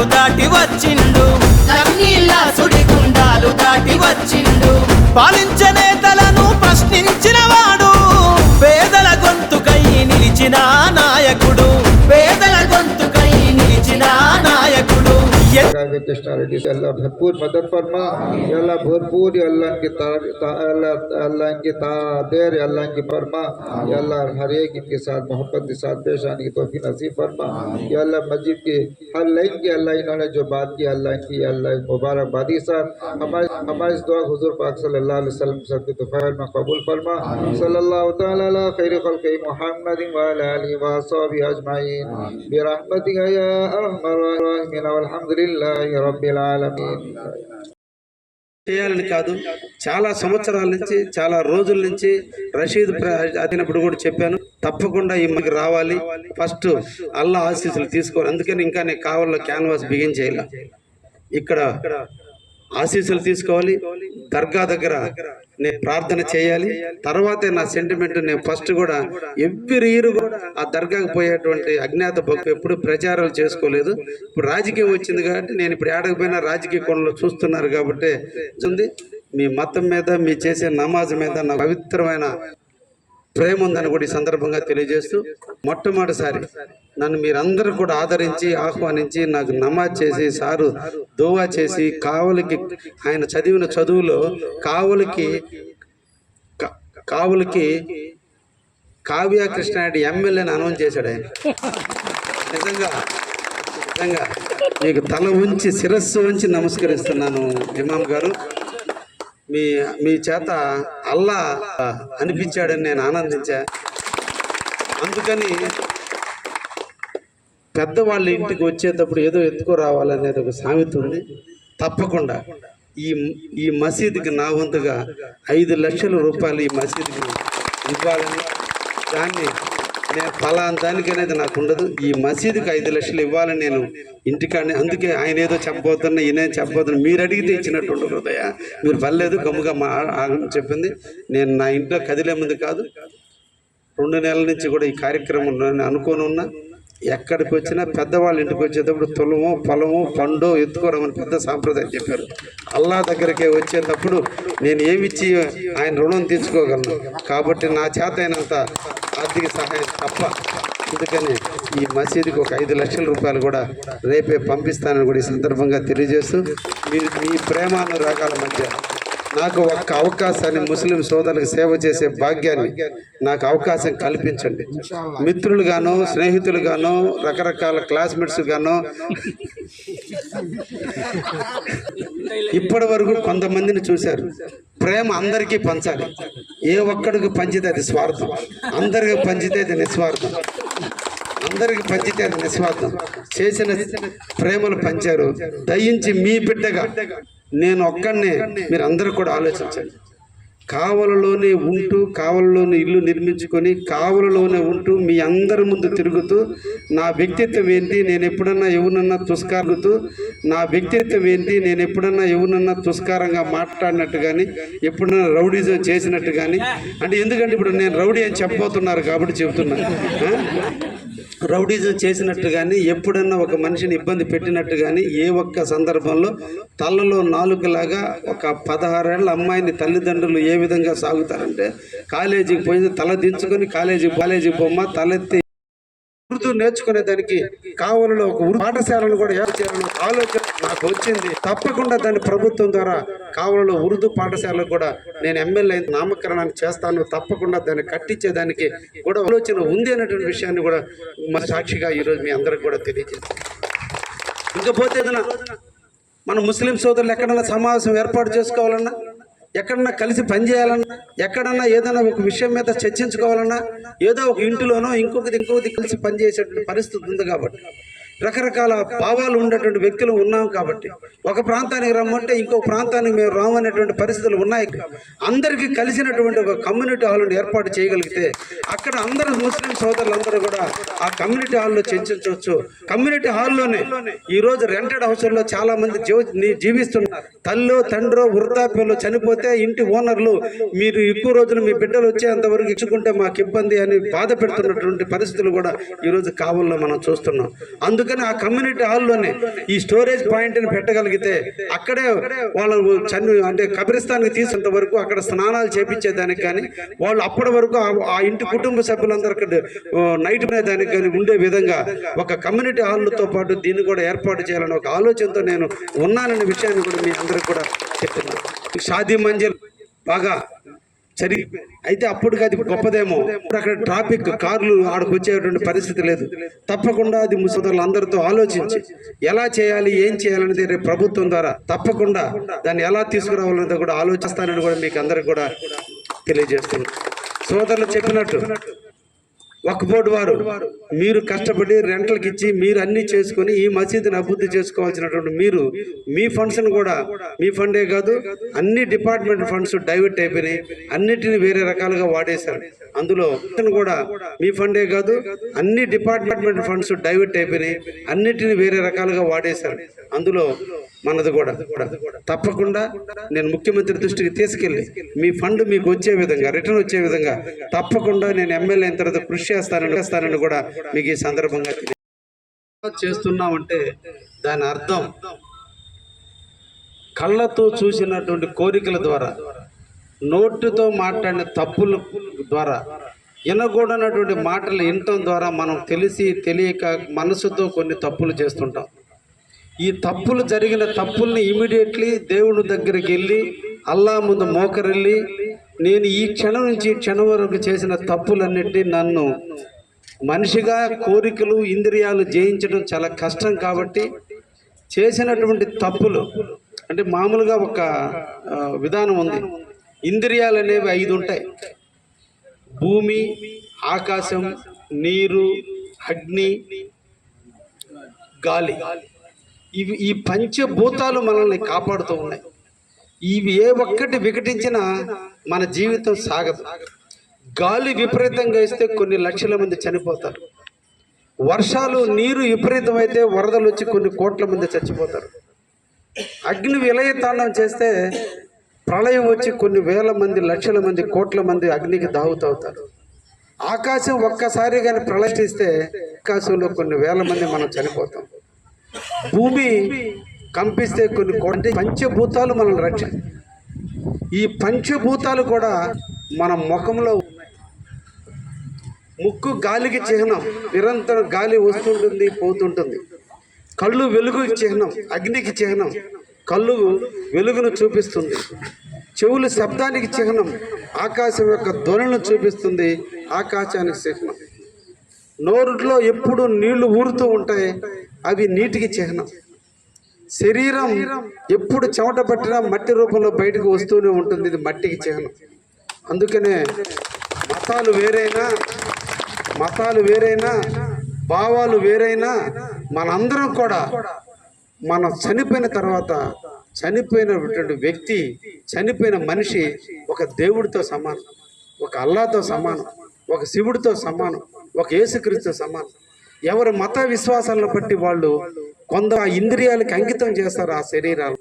సుడిగుండాలు దాటి వచ్చిండు. కన్నీళ్ళ సుడిగుండాలు దాటి వచ్చిండు. పాలించే నేతలను ప్రశ్నించిన వాడు. పేదల గొంతుకై నిలిచిన నాయకుడు. పేదల గొంతుకై నిలిచిన నాయకుడు. ఎన్- कृष्णा रेड्डी से अल्लाह भरपूर मदद फरमा। अल्लाह भरपूर अल्लाह की ता- ता- अल्लाह इनकी तादेर अल्लाह इनकी फरमा। या अल्लाह हर एक इनके साथ मोहब्बत के साथ पेश आने की तोफ़ी नसीब फरमा। या अल्लाह मस्जिद के हर लाइन की अल्लाह इन्होंने जो बात की, अल्लाह इनकी अल्लाह मुबारकबादी साथ हमारे हमारे इस दुआ हुजूर पाक सल्लल्लाहु अलैहि वसल्लम सब की तोफ़ैल में कबूल फरमा। सल्लल्लाहु ताला अला खैर खल्क़ि मुहम्मदिन व अला आलिहि व अस्हाबिहि अजमाइन। बिरहमतिका या अरहमर राहिमीन वल्हम्दुलिल्लाहि। చేయాలని కాదు చాలా సంవత్సరాల నుంచి చాలా రోజుల నుంచి రషీద్ అదినప్పుడు కూడా చెప్పాను తప్పకుండా ఈ మనకి రావాలి. ఫస్ట్ అల్లా ఆశీస్సులు తీసుకోవాలి. అందుకని ఇంకా నేను కావాలో క్యాన్వాస్ బిగించేయాలి ఇక్కడ ఆశీస్సులు తీసుకోవాలి. దర్గా దగ్గర నేను ప్రార్థన చేయాలి. తర్వాతే నా సెంటిమెంట్ నేను ఫస్ట్ కూడా ఎవ్రీ ఇయర్ కూడా ఆ దర్గాకు పోయేటువంటి అజ్ఞాత భక్తు ఎప్పుడు ప్రచారాలు చేసుకోలేదు. ఇప్పుడు రాజకీయం వచ్చింది కాబట్టి నేను ఇప్పుడు ఏడకపోయినా రాజకీయ కోణంలో చూస్తున్నారు కాబట్టి ఉంది. మీ మతం మీద మీ చేసే నమాజ్ మీద నా పవిత్రమైన ప్రేమ ఉందని కూడా ఈ సందర్భంగా తెలియజేస్తూ మొట్టమొదటిసారి నన్ను మీరందరూ కూడా ఆదరించి ఆహ్వానించి నాకు నమాజ్ చేసి సారు దోవా చేసి కావలికి ఆయన చదివిన చదువులో కావలికి కావులకి కావ్య కృష్ణారెడ్డి ఎమ్మెల్యేని అనౌన్స్ చేశాడు ఆయన. నిజంగా నిజంగా మీకు తల ఉంచి శిరస్సు ఉంచి నమస్కరిస్తున్నాను ఇమాం గారు. మీ మీ చేత అల్లా అనిపించాడని నేను ఆనందించా. అందుకని పెద్దవాళ్ళ ఇంటికి వచ్చేటప్పుడు ఏదో ఎత్తుకు రావాలనేది ఒక సామెత ఉంది. తప్పకుండా ఈ ఈ మసీదుకి నా వంతుగా ఐదు లక్షల రూపాయలు ఈ మసీదుకి ఇవ్వాలని దాన్ని నేను ఫలాన్ దానికి అనేది నాకు ఉండదు. ఈ మసీదుకి ఐదు లక్షలు ఇవ్వాలని నేను ఇంటికాడనే. అందుకే ఆయన ఏదో చెప్పబోతున్నా ఈయన చెప్పబోతున్నా. మీరు అడిగితే ఇచ్చినట్టు హృదయ మీరు పర్లేదు గమ్ముగా మా చెప్పింది. నేను నా ఇంట్లో కదిలే ముందు కాదు రెండు నెలల నుంచి కూడా ఈ కార్యక్రమం నేను అనుకోని ఉన్నా ఎక్కడికి వచ్చినా పెద్దవాళ్ళ ఇంటికి వచ్చేటప్పుడు తులము పొలము పండు ఎత్తుకోవడం పెద్ద సాంప్రదాయం చెప్పారు. అల్లా దగ్గరికే వచ్చేటప్పుడు నేను ఏమిచ్చి ఆయన రుణం తీర్చుకోగలను? కాబట్టి నా చేత అయినంత ఆర్థిక సహాయం తప్ప అందుకని ఈ మసీదుకి ఒక ఐదు లక్షల రూపాయలు కూడా రేపే పంపిస్తానని కూడా ఈ సందర్భంగా తెలియజేస్తూ మీ మీ ప్రేమానురాగాల మధ్య నాకు ఒక్క అవకాశాన్ని ముస్లిం సోదరులకు సేవ చేసే భాగ్యాన్ని నాకు అవకాశం కల్పించండి. మిత్రులు గాను స్నేహితులు గాను రకరకాల క్లాస్మేట్స్ గాను ఇప్పటి వరకు కొంతమందిని చూశారు. ప్రేమ అందరికీ పంచాలి. ఏ ఒక్కడికి పంచితే అది స్వార్థం. అందరికి పంచితే అది నిస్వార్థం. అందరికి పంచితే అది నిస్వార్థం. చేసిన ప్రేమలు పంచారు. దయించి మీ బిడ్డగా నేను ఒక్కడినే. మీరు అందరూ కూడా ఆలోచించండి. కావలలోనే ఉంటూ కావలలోనే ఇల్లు నిర్మించుకొని కావలలోనే ఉంటూ మీ అందరి ముందు తిరుగుతూ నా వ్యక్తిత్వం ఏంటి నేను ఎప్పుడన్నా ఎవరినన్నా తుస్కారుగుతూ నా వ్యక్తిత్వం ఏంటి నేను ఎప్పుడన్నా ఎవరినన్నా తుస్కారంగా మాట్లాడినట్టు కానీ ఎప్పుడన్నా రౌడీజం చేసినట్టు కానీ అంటే ఎందుకంటే ఇప్పుడు నేను రౌడీ అని చెప్పబోతున్నారు కాబట్టి చెబుతున్నాను రౌడీజం చేసినట్టు కానీ ఎప్పుడన్నా ఒక మనిషిని ఇబ్బంది పెట్టినట్టు కానీ ఏ ఒక్క సందర్భంలో తలలో నాలుగులాగా ఒక పదహారేళ్ళ అమ్మాయిని తల్లిదండ్రులు ఏ విధంగా సాగుతారంటే కాలేజీకి పోయింది తల దించుకొని కాలేజీ కాలేజీకి బొమ్మ తలెత్తి నేర్చుకునే దానికి కావలలో ఒక పాఠశాలను కూడా చేయాలని ఆలోచన నాకు వచ్చింది. తప్పకుండా దాన్ని ప్రభుత్వం ద్వారా కావలలో ఉర్దూ పాఠశాలకు కూడా నేను ఎమ్మెల్యే నామకరణాన్ని చేస్తాను. తప్పకుండా దాన్ని కట్టించేదానికి కూడా ఆలోచన ఉంది అనేటువంటి విషయాన్ని కూడా మా సాక్షిగా ఈరోజు మీ అందరికి కూడా తెలియజేస్తాను. ఇంకపోతే ఏదైనా మన ముస్లిం సోదరులు ఎక్కడన్నా సమావేశం ఏర్పాటు చేసుకోవాలన్నా ఎక్కడన్నా కలిసి పనిచేయాలన్నా ఎక్కడన్నా ఏదైనా ఒక విషయం మీద చర్చించుకోవాలన్నా ఏదో ఒక ఇంటిలోనో ఇంకొకటి ఇంకొకటి కలిసి పనిచేసేటువంటి పరిస్థితి ఉంది కాబట్టి. రకరకాల భావాలు ఉండేటువంటి వ్యక్తులు ఉన్నాం కాబట్టి. ఒక ప్రాంతానికి రమ్మంటే ఇంకో ప్రాంతానికి మేము రామనేటువంటి పరిస్థితులు ఉన్నాయి. అందరికీ కలిసినటువంటి ఒక కమ్యూనిటీ హాల్ని ఏర్పాటు చేయగలిగితే అక్కడ అందరూ ముస్లిం సోదరులందరూ కూడా ఆ కమ్యూనిటీ హాల్లో చర్చించవచ్చు. కమ్యూనిటీ హాల్లోనే ఈరోజు రెంటెడ్ హౌస్లో చాలా మంది జీవిస్తున్నారు. తల్లో తండ్రో వృద్ధాప్యంలో చనిపోతే ఇంటి ఓనర్లు మీరు ఎక్కువ రోజులు మీ బిడ్డలు వచ్చేంతవరకు ఇచ్చుకుంటే మాకు ఇబ్బంది అని బాధ పెడుతున్నటువంటి పరిస్థితులు కూడా ఈరోజు కావల్లో కావుల్లో మనం చూస్తున్నాం. అందుకు అందుకని ఆ కమ్యూనిటీ హాల్లోనే ఈ స్టోరేజ్ పాయింట్ని పెట్టగలిగితే అక్కడే వాళ్ళు చని అంటే కబ్రిస్తాన్కి తీసినంత వరకు అక్కడ స్నానాలు చేపించేదానికి కానీ వాళ్ళు అప్పటి వరకు ఆ- ఇంటి కుటుంబ సభ్యులందరూ అక్కడ నైట్ దానికి కానీ ఉండే విధంగా ఒక కమ్యూనిటీ హాల్తో పాటు దీన్ని కూడా ఏర్పాటు చేయాలని ఒక ఆలోచనతో నేను ఉన్నాననే విషయాన్ని కూడా మీ అందరికి కూడా చెప్తున్నాను. షాదీ మంజిల్ బాగా సరి అయితే అప్పటికి అది గొప్పదేమో. ఇప్పుడు అక్కడ ట్రాఫిక్ కార్లు ఆడకు వచ్చేటువంటి పరిస్థితి లేదు. తప్పకుండా అది సోదరులు అందరితో ఆలోచించి ఎలా చేయాలి ఏం చేయాలనేది రేపు ప్రభుత్వం ద్వారా తప్పకుండా దాన్ని ఎలా తీసుకురావాలనేది కూడా ఆలోచిస్తానని కూడా మీకు అందరికి కూడా తెలియజేస్తున్నాను. సోదరులు చెప్పినట్టు వక్ఫ్ బోర్డు వారు మీరు కష్టపడి రెంట్లకి ఇచ్చి మీరు అన్ని చేసుకొని ఈ మసీదుని అభివృద్ధి చేసుకోవాల్సినటువంటి మీరు మీ ఫండ్స్ను కూడా మీ ఫండే కాదు అన్ని డిపార్ట్మెంట్ ఫండ్స్ డైవర్ట్ అయిపోయినాయి. అన్నిటిని వేరే రకాలుగా వాడేశారు. అందులో కూడా మీ ఫండే కాదు అన్ని డిపార్ట్మెంట్ ఫండ్స్ డైవర్ట్ అయిపోయినాయి. అన్నిటిని వేరే రకాలుగా వాడేశారు. అందులో మనది కూడా. తప్పకుండా నేను ముఖ్యమంత్రి దృష్టికి తీసుకెళ్ళి మీ ఫండ్ మీకు వచ్చే విధంగా రిటర్న్ వచ్చే విధంగా తప్పకుండా నేను ఎమ్మెల్యే అయిన తర్వాత కృషి చేస్తానని చేస్తానని కూడా మీకు ఈ సందర్భంగా చేస్తున్నామంటే దాని అర్థం కళ్ళతో చూసినటువంటి కోరికల ద్వారా నోటితో మాట్లాడిన తప్పుల ద్వారా వినకూడనటువంటి మాటలు వినటం ద్వారా మనం తెలిసి తెలియక మనసుతో కొన్ని తప్పులు చేస్తుంటాం. ఈ తప్పులు జరిగిన తప్పుల్ని ఇమీడియట్లీ దేవుడి దగ్గరికి వెళ్ళి అల్లా ముందు మోకరెళ్ళి నేను ఈ క్షణం నుంచి క్షణం వరకు చేసిన తప్పులన్నిటి నన్ను మనిషిగా కోరికలు ఇంద్రియాలు జయించడం చాలా కష్టం కాబట్టి చేసినటువంటి తప్పులు అంటే మామూలుగా ఒక విధానం ఉంది. ఇంద్రియాలు అనేవి ఐదు ఉంటాయి. భూమి ఆకాశం నీరు అగ్ని గాలి. ఇవి ఈ పంచభూతాలు మనల్ని కాపాడుతూ ఉన్నాయి. ఇవి ఏ ఒక్కటి వికటించినా మన జీవితం సాగదు. గాలి విపరీతంగా ఇస్తే కొన్ని లక్షల మంది చనిపోతారు. వర్షాలు నీరు విపరీతమైతే వరదలు వచ్చి కొన్ని కోట్ల మంది చచ్చిపోతారు. అగ్ని విలయతాండం చేస్తే ప్రళయం వచ్చి కొన్ని వేల మంది లక్షల మంది కోట్ల మంది అగ్నికి దావుతవుతారు ఆకాశం ఒక్కసారి కానీ ప్రళయిస్తే ఆకాశంలో కొన్ని వేల మంది మనం చనిపోతాం. భూమి కంపిస్తే కొన్ని కోటి పంచభూతాలు మనల్ని రక్ష ఈ పంచభూతాలు కూడా మన ముఖంలో ముక్కు గాలికి చిహ్నం. నిరంతరం గాలి వస్తుంటుంది పోతుంటుంది. కళ్ళు వెలుగు చిహ్నం అగ్నికి చిహ్నం. కళ్ళు వెలుగును చూపిస్తుంది. చెవులు శబ్దానికి చిహ్నం ఆకాశం యొక్క ధ్వనులను చూపిస్తుంది ఆకాశానికి చిహ్నం. నోరులో ఎప్పుడు నీళ్ళు ఊరుతూ ఉంటాయి అవి నీటికి చిహ్నం. శరీరం ఎప్పుడు చెమట పట్టినా మట్టి రూపంలో బయటకు వస్తూనే ఉంటుంది ఇది మట్టికి చిహ్నం. అందుకనే మతాలు వేరైనా మతాలు వేరైనా భావాలు వేరైనా మనందరం కూడా మనం చనిపోయిన తర్వాత చనిపోయినటువంటి వ్యక్తి చనిపోయిన మనిషి ఒక దేవుడితో సమానం ఒక అల్లాతో సమానం ఒక శివుడితో సమానం ఒక యేసుక్రీస్తుతో సమానం. ఎవరి మత విశ్వాసాలను బట్టి వాళ్ళు కొందరు ఆ ఇంద్రియాలకి అంకితం చేస్తారు ఆ శరీరాలు.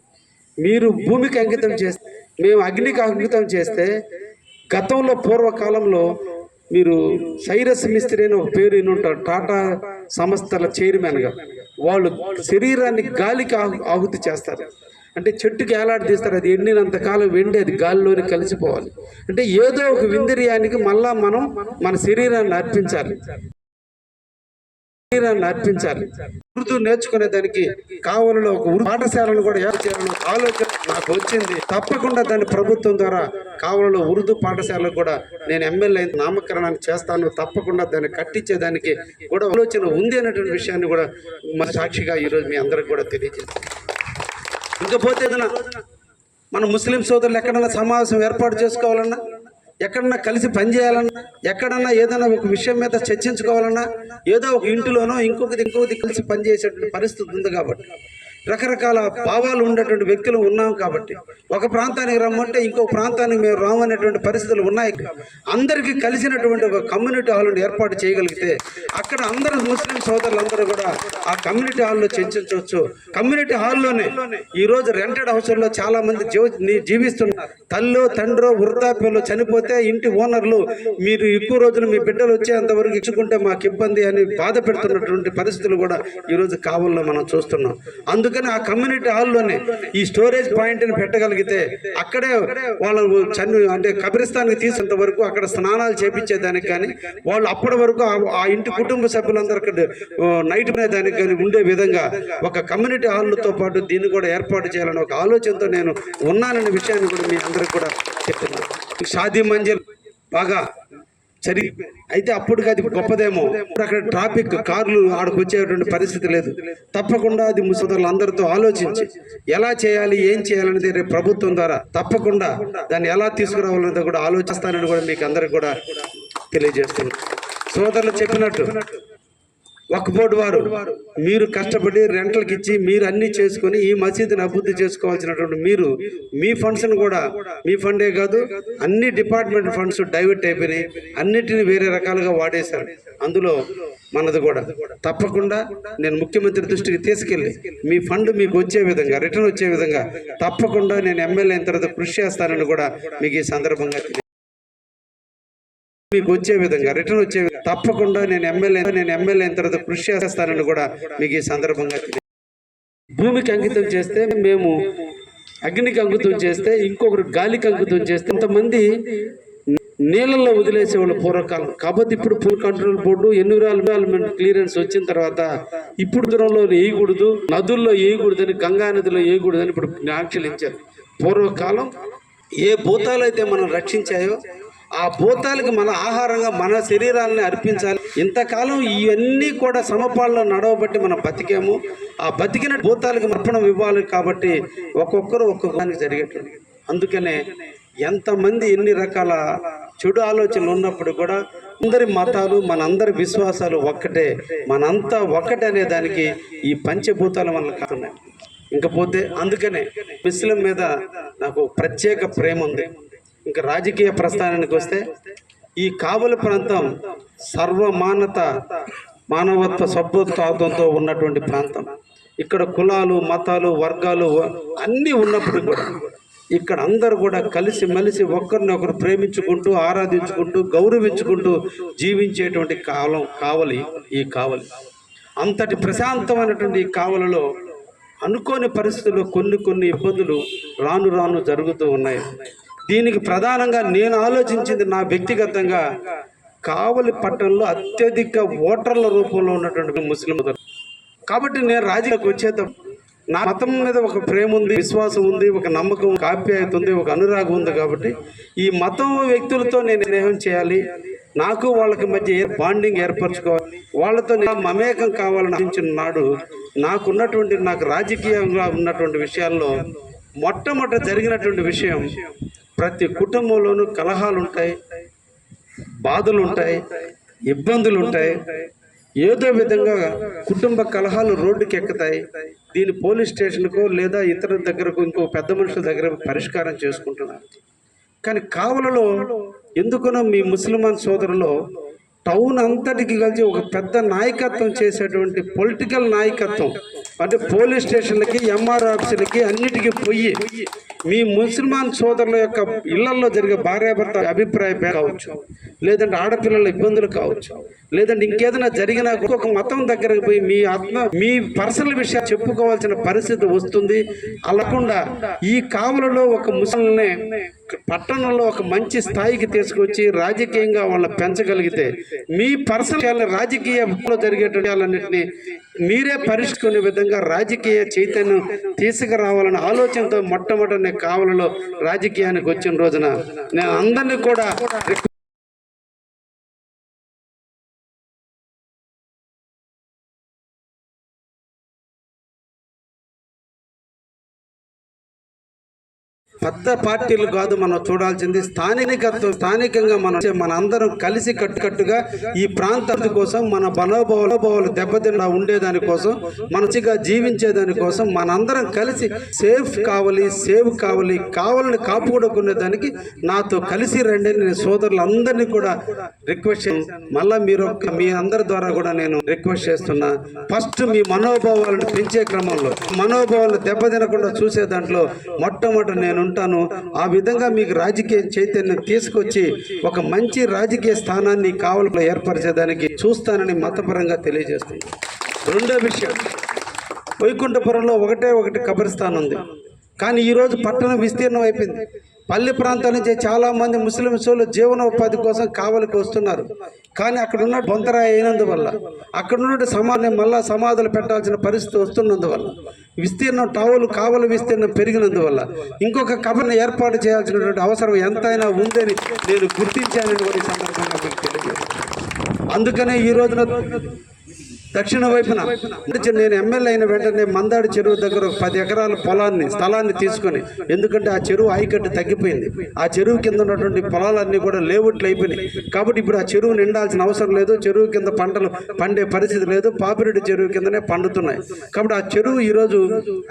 మీరు భూమికి అంకితం చేస్తే మేము అగ్నికి అంకితం చేస్తే గతంలో పూర్వకాలంలో మీరు సైరస్ మిస్త్రి అని ఒక పేరు ఉంటారు? టాటా సంస్థల చైర్మన్గా. వాళ్ళు శరీరాన్ని గాలికి ఆహుతి చేస్తారు. అంటే చెట్టుకి ఏలాడదీస్తారు అది ఎండినంత కాలం వెండి అది గాలిలోనే కలిసిపోవాలి. అంటే ఏదో ఒక విందిరియానికి మళ్ళా మనం మన శరీరాన్ని అర్పించాలి. శరీరాన్ని అర్పించాలి. ఉర్దూ నేర్చుకునే దానికి కావలలో ఒక పాఠశాలను కూడా ఏర్పాటు చేయాలని ఆలోచన నాకు వచ్చింది. తప్పకుండా దాన్ని ప్రభుత్వం ద్వారా కావలలో ఉర్దూ పాఠశాలకు కూడా నేను ఎమ్మెల్యే నామకరణాన్ని చేస్తాను. తప్పకుండా దాన్ని కట్టించేదానికి కూడా ఆలోచన ఉంది అనేటువంటి విషయాన్ని కూడా మన సాక్షిగా ఈరోజు మీ అందరికి కూడా తెలియజేస్తాను. ఇంకపోతే ఏదైనా మన ముస్లిం సోదరులు ఎక్కడన్నా సమావేశం ఏర్పాటు చేసుకోవాలన్నా ఎక్కడన్నా కలిసి పనిచేయాలన్నా ఎక్కడన్నా ఏదైనా ఒక విషయం మీద చర్చించుకోవాలన్నా ఏదో ఒక ఇంటిలోనో ఇంకొకటి ఇంకొకటి కలిసి పనిచేసేటువంటి పరిస్థితి ఉంది కాబట్టి. రకరకాల భావాలు ఉండేటువంటి వ్యక్తులు ఉన్నాం కాబట్టి. ఒక ప్రాంతానికి రమ్మంటే ఇంకో ప్రాంతానికి మేము రామనేటువంటి పరిస్థితులు ఉన్నాయి. అందరికీ కలిసినటువంటి ఒక కమ్యూనిటీ హాల్ని ఏర్పాటు చేయగలిగితే అక్కడ అందరూ ముస్లిం సోదరులందరూ కూడా ఆ కమ్యూనిటీ హాల్లో చర్చించవచ్చు. కమ్యూనిటీ హాల్లోనే ఈరోజు రెంటెడ్ హౌస్లో చాలా మంది జీవిస్తున్నారు. తల్లో తండ్రో వృద్ధాప్యంలో చనిపోతే ఇంటి ఓనర్లు మీరు ఎక్కువ రోజులు మీ బిడ్డలు వచ్చేంతవరకు ఇచ్చుకుంటే మాకు ఇబ్బంది అని బాధ పెడుతున్నటువంటి పరిస్థితులు కూడా ఈరోజు కావల్లో మనం చూస్తున్నాం. అందుకని ఆ కమ్యూనిటీ హాల్లోనే ఈ స్టోరేజ్ పాయింట్ని పెట్టగలిగితే అక్కడే వాళ్ళు చని అంటే కబ్రిస్తాన్కి తీసేంత వరకు అక్కడ స్నానాలు చేపించేదానికి కానీ వాళ్ళు అప్పటి వరకు ఆ- ఇంటి కుటుంబ సభ్యులందరూ అక్కడ నైట్ దానికి కానీ ఉండే విధంగా ఒక కమ్యూనిటీ హాల్తో పాటు దీన్ని కూడా ఏర్పాటు చేయాలని ఒక ఆలోచనతో నేను ఉన్నాననే విషయాన్ని కూడా మీ అందరికి కూడా చెప్తున్నాను. షాదీ మంజిల్ బాగా సరి అయితే అప్పుడు అది గొప్పదేమో. ఇప్పుడు అక్కడ ట్రాఫిక్ కార్లు ఆడకు వచ్చేటువంటి పరిస్థితి లేదు. తప్పకుండా అది ముసోదరులు అందరితో ఆలోచించి ఎలా చేయాలి ఏం చేయాలనేది రేపు ప్రభుత్వం ద్వారా తప్పకుండా దాన్ని ఎలా తీసుకురావాలనేది కూడా ఆలోచిస్తానని కూడా మీకు అందరికి కూడా తెలియజేస్తున్నాను. సోదరులు చెప్పినట్టు ఒక వారు. మీరు కష్టపడి రెంట్లకి ఇచ్చి మీరు అన్ని చేసుకుని ఈ మసీదుని అభివృద్ధి చేసుకోవాల్సినటువంటి మీరు మీ ఫండ్స్ని కూడా మీ ఫండే కాదు అన్ని డిపార్ట్మెంట్ ఫండ్స్ డైవర్ట్ అయిపోయినాయి. అన్నిటిని వేరే రకాలుగా వాడేశారు. అందులో మనది కూడా. తప్పకుండా నేను ముఖ్యమంత్రి దృష్టికి తీసుకెళ్ళి మీ ఫండ్ మీకు వచ్చే విధంగా రిటర్న్ వచ్చే విధంగా తప్పకుండా నేను ఎమ్మెల్యే అయిన తర్వాత కృషి చేస్తానని కూడా మీకు ఈ సందర్భంగా మీకు వచ్చే విధంగా రిటర్న్ వచ్చే విధంగా తప్పకుండా నేను ఎమ్మెల్యే నేను ఎమ్మెల్యే అయిన తర్వాత కృషి చేస్తానని కూడా మీకు ఈ సందర్భంగా భూమికి అంకితం చేస్తే మేము అగ్నికి అంకితం చేస్తే ఇంకొకరు గాలికి అంకితం చేస్తే ఇంతమంది నీళ్ళల్లో వదిలేసేవాళ్ళు పూర్వకాలం. కాబట్టి ఇప్పుడు పూర్ కంట్రోల్ బోర్డు ఎన్విరాన్మెంట్ క్లియరెన్స్ వచ్చిన తర్వాత ఇప్పుడు దూరంలో వేయకూడదు నదుల్లో వేయకూడదని గంగా నదిలో వేయకూడదని ఇప్పుడు ఆంక్షలించారు పూర్వకాలం ఏ భూతాలు అయితే మనం రక్షించాయో ఆ భూతాలకి మన ఆహారంగా మన శరీరాలని అర్పించాలి. ఇంతకాలం ఇవన్నీ కూడా సమపాల్లో నడవబట్టి మనం బతికాము. ఆ బతికిన భూతాలకి అర్పణం ఇవ్వాలి కాబట్టి ఒక్కొక్కరు ఒక్కొక్క దానికి జరిగేటువంటి. అందుకనే ఎంతమంది ఎన్ని రకాల చెడు ఆలోచనలు ఉన్నప్పుడు కూడా అందరి మతాలు మనందరి విశ్వాసాలు ఒక్కటే. మనంతా ఒక్కటే అనే దానికి ఈ పంచభూతాలు మనకు కాతున్నాయి ఇంకపోతే అందుకనే ముస్లిం మీద నాకు ప్రత్యేక ప్రేమ ఉంది. ఇంకా రాజకీయ ప్రస్థానానికి వస్తే ఈ కావలి ప్రాంతం సర్వమానత మానవత్వ సభ్యత్వంతో ఉన్నటువంటి ప్రాంతం. ఇక్కడ కులాలు మతాలు వర్గాలు అన్నీ ఉన్నప్పుడు కూడా ఇక్కడ అందరు కూడా కలిసి మెలిసి ఒకరిని ఒకరు ప్రేమించుకుంటూ ఆరాధించుకుంటూ గౌరవించుకుంటూ జీవించేటువంటి కాలం కావలి ఈ కావలి. అంతటి ప్రశాంతమైనటువంటి ఈ కావలలో అనుకోని పరిస్థితుల్లో కొన్ని కొన్ని ఇబ్బందులు రాను రాను జరుగుతూ ఉన్నాయి. దీనికి ప్రధానంగా నేను ఆలోచించింది నా వ్యక్తిగతంగా కావలి పట్టణంలో అత్యధిక ఓటర్ల రూపంలో ఉన్నటువంటి ముస్లిం కాబట్టి నేను రాజకీయాలకు వచ్చేటప్పుడు నా మతం మీద ఒక ప్రేమ ఉంది విశ్వాసం ఉంది ఒక నమ్మకం ఒక ఆప్యాయత ఉంది ఒక అనురాగం ఉంది కాబట్టి ఈ మతం వ్యక్తులతో నేను స్నేహం చేయాలి. నాకు వాళ్ళకి మధ్య ఏ బాండింగ్ ఏర్పరచుకోవాలి. వాళ్ళతో మమేకం కావాలని ఆలోచించిన నాడు నాకున్నటువంటి నాకు రాజకీయంగా ఉన్నటువంటి విషయాల్లో మొట్టమొదట జరిగినటువంటి విషయం ప్రతి కుటుంబంలోనూ కలహాలు ఉంటాయి బాధలు ఉంటాయి ఇబ్బందులు ఉంటాయి ఏదో విధంగా కుటుంబ కలహాలు రోడ్డుకి ఎక్కుతాయి దీని పోలీస్ స్టేషన్కో లేదా ఇతర దగ్గరకు ఇంకో పెద్ద మనుషుల దగ్గర పరిష్కారం చేసుకుంటున్నారు. కానీ కావలలో ఎందుకనో మీ ముస్లిమాన్ సోదరులో టౌన్ అంతటికి కలిసి ఒక పెద్ద నాయకత్వం చేసేటువంటి పొలిటికల్ నాయకత్వం అంటే పోలీస్ స్టేషన్లకి ఎంఆర్ ఆఫీసులకి అన్నిటికీ పోయి మీ ముస్లిమాన్ సోదరుల యొక్క ఇళ్ళలో జరిగే భార్యాభర్త అభిప్రాయం కావచ్చు. లేదంటే ఆడపిల్లల ఇబ్బందులు కావచ్చు. లేదంటే ఇంకేదైనా జరిగినా ఒక మతం దగ్గరకు పోయి మీ ఆత్మ మీ పర్సనల్ విషయాలు చెప్పుకోవాల్సిన పరిస్థితి వస్తుంది. అలాకుండా ఈ కావులలో ఒక ముసలిని పట్టణంలో ఒక మంచి స్థాయికి తీసుకొచ్చి రాజకీయంగా వాళ్ళని పెంచగలిగితే మీ పర్సనల్ రాజకీయంలో వాళ్ళన్నింటినీ మీరే పరిష్కునే విధంగా రాజకీయ చైతన్యం తీసుకురావాలనే ఆలోచనతో మొట్టమొదటి కావలలో రాజకీయానికి వచ్చిన రోజున నేను అందరినీ కూడా పెద్ద పార్టీలు కాదు మనం చూడాల్సింది స్థానికత్వం స్థానికంగా మనం మన అందరం కలిసి కట్టుకట్టుగా ఈ ప్రాంతం కోసం మన మనోభావాలు దెబ్బతిన ఉండేదాని కోసం మనసిగా జీవించేదాని కోసం మనందరం కలిసి సేఫ్ కావాలి సేవ్ కావాలి కావాలని కాపాడుకునే దానికి నాతో కలిసి రండి నేను సోదరులందరినీ కూడా రిక్వెస్ట్ చే మళ్ళీ మీరు మీ అందరి ద్వారా కూడా నేను రిక్వెస్ట్ చేస్తున్నా. ఫస్ట్ మీ మనోభావాలను పెంచే క్రమంలో మనోభావాలను దెబ్బతినకుండా చూసే దాంట్లో మొట్టమొదటి నేను ఉంటాను. ఆ విధంగా మీకు రాజకీయ చైతన్యం తీసుకొచ్చి ఒక మంచి రాజకీయ స్థానాన్ని కావలిలో ఏర్పరిచేదానికి చూస్తానని మతపరంగా తెలియజేస్తుంది. రెండో విషయం వైకుంఠపురంలో ఒకటే ఒకటి కబరిస్తాన్ ఉంది కానీ ఈరోజు పట్టణం విస్తీర్ణం అయిపోయింది. పల్లె ప్రాంతాల నుంచి చాలా మంది ముస్లిం సోలు జీవనోపాధి కోసం కావలికి వస్తున్నారు. కానీ అక్కడ ఉన్న బొంతరాయి అయినందువల్ల అక్కడ ఉన్న సమాధానం మళ్ళా సమాధులు పెట్టాల్సిన పరిస్థితి వస్తున్నందువల్ల విస్తీర్ణం టావులు కావలి విస్తీర్ణం పెరిగినందువల్ల ఇంకొక కబర్ని ఏర్పాటు చేయాల్సినటువంటి అవసరం ఎంతైనా ఉందని నేను గుర్తించానని కూడా ఈ సందర్భంగా మీకు తెలియజేస్తాను అందుకనే ఈ రోజున దక్షిణ వైపున. నేను ఎమ్మెల్యే అయిన వెంటనే మందాడి చెరువు దగ్గర పది ఎకరాల పొలాన్ని స్థలాన్ని తీసుకొని ఎందుకంటే ఆ చెరువు ఆయికట్టు తగ్గిపోయింది. ఆ చెరువు కింద ఉన్నటువంటి పొలాలన్నీ కూడా లేవుట్లు అయిపోయినాయి. కాబట్టి ఇప్పుడు ఆ చెరువు నిండాల్సిన అవసరం లేదు. చెరువు కింద పంటలు పండే పరిస్థితి లేదు. పాపిరెడ్డి చెరువు కిందనే పండుతున్నాయి. కాబట్టి ఆ చెరువు ఈరోజు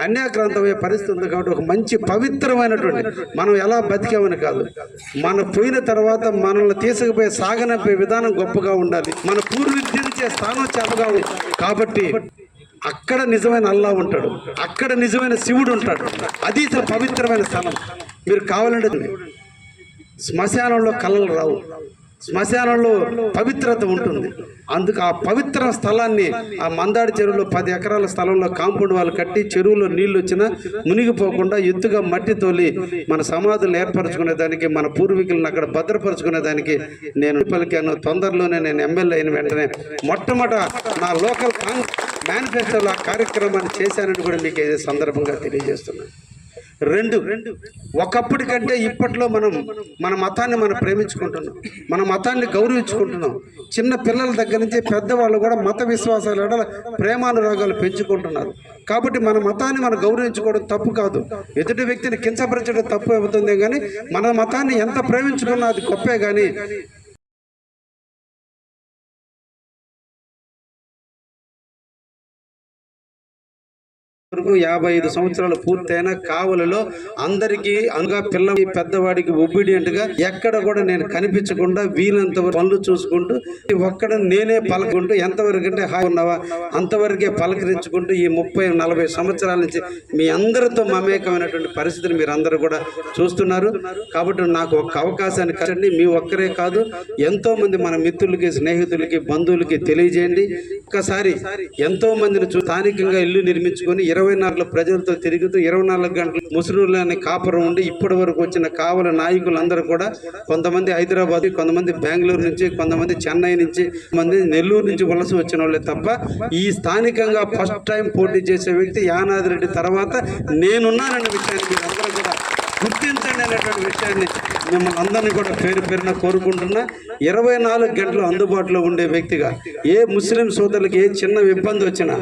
అన్యాక్రాంతమయ్యే పరిస్థితి ఉంది. కాబట్టి ఒక మంచి పవిత్రమైనటువంటి మనం ఎలా బతికామని కాదు. మన పోయిన తర్వాత మనల్ని తీసుకుపోయే సాగనంపే విధానం గొప్పగా ఉండాలి. మన పూర్వీకులు చేసే స్థానం చక్కగా ఉంది కాబట్టి అక్కడ నిజమైన అల్లా ఉంటాడు. అక్కడ నిజమైన శివుడు ఉంటాడు. అది ఇతర పవిత్రమైన స్థలం. మీరు కావాలంటే శ్మశానంలో కళలు రావు. శ్మశానంలో పవిత్రత ఉంటుంది. అందుకు ఆ పవిత్ర స్థలాన్ని ఆ మందాడి చెరువులో పది ఎకరాల స్థలంలో కాంపౌండ్ వాళ్ళు కట్టి చెరువులో నీళ్ళు వచ్చినా మునిగిపోకుండా ఎత్తుగా మట్టి తోలి మన సమాధులు ఏర్పరచుకునే దానికి మన పూర్వీకులను అక్కడ భద్రపరచుకునే దానికి నేను పలికాను. తొందరలోనే నేను ఎమ్మెల్యే అయిన వెంటనే మొట్టమొదట నా లోకల్ కాంగ్ మేనిఫెస్టోలో ఆ కార్యక్రమాన్ని చేశానని కూడా మీకు సందర్భంగా తెలియజేస్తున్నాను. రెండు. ఒకప్పటి కంటే ఇప్పట్లో మనం మన మతాన్ని మనం ప్రేమించుకుంటున్నాం. మన మతాన్ని గౌరవించుకుంటున్నాం. చిన్న పిల్లల దగ్గర నుంచి పెద్దవాళ్ళు కూడా మత విశ్వాసాల ప్రేమానురాగాలు పెంచుకుంటున్నారు. కాబట్టి మన మతాన్ని మనం గౌరవించుకోవడం తప్పు కాదు. ఎదుటి వ్యక్తిని కించపరచడం తప్పు అవుతుంది కానీ మన మతాన్ని ఎంత ప్రేమించుకున్నా అది గొప్పే కానీ వరకు యాభై ఐదు సంవత్సరాలు పూర్తయిన కావలిలో అందరికీ అనగా పిల్ల పెద్దవాడికి ఒబీడియంట్గా ఎక్కడ కూడా నేను కనిపించకుండా వీలంత పనులు చూసుకుంటూ ఒక్కడ నేనే పలకుంటూ ఎంతవరకు అంటే హాయ్ ఉన్నావా? అంతవరకే పలకరించుకుంటూ ఈ ముప్పై నలభై సంవత్సరాల నుంచి మీ అందరితో మమేకమైనటువంటి పరిస్థితిని మీరు అందరూ కూడా చూస్తున్నారు. కాబట్టి నాకు ఒక అవకాశాన్ని కట్టండి. మీ ఒక్కరే కాదు ఎంతో మంది మన మిత్రులకి స్నేహితులకి బంధువులకి తెలియజేయండి. ఒక్కసారి ఎంతో మందిని చూ స్థానికంగా ఇల్లు నిర్మించుకొని ఇరవై నాలుగు ప్రజలతో తిరుగుతూ ఇరవై నాలుగు గంటలు ముసురులోని కాపురం ఉండి ఇప్పటి వరకు వచ్చిన కావల నాయకులందరూ కూడా కొంతమంది హైదరాబాద్ కొంతమంది బెంగళూరు నుంచి కొంతమంది చెన్నై నుంచి మంది నెల్లూరు నుంచి వలస వచ్చిన వాళ్ళే తప్ప ఈ స్థానికంగా ఫస్ట్ టైం పోటీ చేసే వ్యక్తి యానాది రెడ్డి. తర్వాత నేనున్నానన్న విషయాన్ని అందరూ కూడా గుర్తించండి అనేటువంటి విషయాన్ని మిమ్మల్ని అందరినీ కూడా పేరు పేరున కోరుకుంటున్నా. ఇరవై నాలుగు గంటలు అందుబాటులో ఉండే వ్యక్తిగా ఏ ముస్లిం సోదరులకి ఏ చిన్న ఇబ్బంది వచ్చినా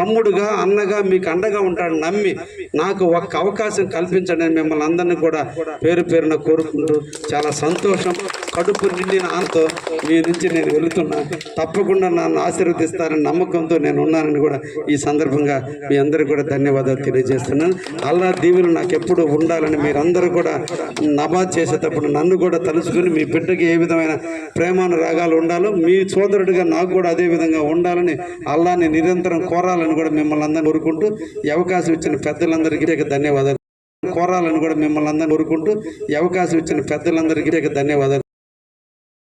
తమ్ముడుగా అన్నగా మీకు అండగా ఉంటాడు నమ్మి నాకు ఒక్క అవకాశం కల్పించండి మిమ్మల్ని అందరినీ కూడా పేరు పేరున కోరుకుంటూ చాలా సంతోషం. కడుపు నిండిన ఆనతో మీ నుంచి నేను వెళుతున్నా. తప్పకుండా నన్ను ఆశీర్వదిస్తారని నమ్మకంతో నేను ఉన్నానని కూడా ఈ సందర్భంగా మీ అందరికీ కూడా ధన్యవాదాలు తెలియజేస్తున్నాను అల్లా దీవులు నాకు ఎప్పుడు ఉండాలని మీరందరూ కూడా నమాజ్ చేసేటప్పుడు నన్ను కూడా తలుచుకుని మీ బిడ్డకి ఏ విధమైన ప్రేమాను రాగాలు ఉండాలో మీ సోదరుడిగా నాకు కూడా అదే విధంగా ఉండాలని అల్లాని నిరంతరం కోరాలని కూడా మిమ్మల్ని అందరినీ కోరుకుంటూ ఈ అవకాశం ఇచ్చిన పెద్దలందరికీ ధన్యవాదాలు కోరాలని కూడా మిమ్మల్ని అందరినీ కోరుకుంటూ ఈ అవకాశం ఇచ్చిన పెద్దలందరికీ ధన్యవాదాలు